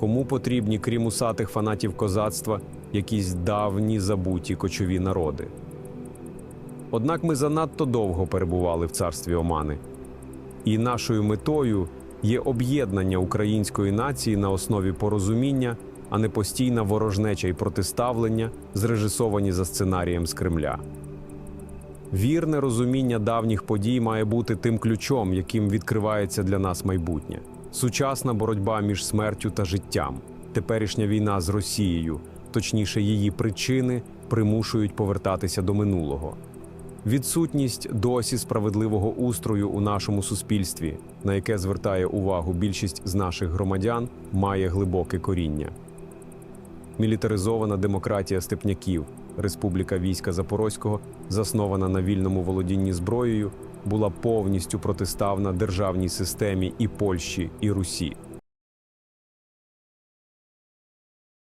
Кому потрібні, крім усатих фанатів козацтва, якісь давні забуті кочові народи? Однак ми занадто довго перебували в царстві Омани, і нашою метою є об'єднання української нації на основі порозуміння, а не постійна ворожнеча і протиставлення, зрежисовані за сценарієм з Кремля. Вірне розуміння давніх подій має бути тим ключом, яким відкривається для нас майбутнє. Сучасна боротьба між смертю та життям, теперішня війна з Росією, точніше, її причини примушують повертатися до минулого. Відсутність досі справедливого устрою у нашому суспільстві, на яке звертає увагу більшість з наших громадян, має глибоке коріння. Мілітаризована демократія степняків, Республіка війська Запорозького, заснована на вільному володінні зброєю, була повністю протиставна державній системі і Польщі, і Русі.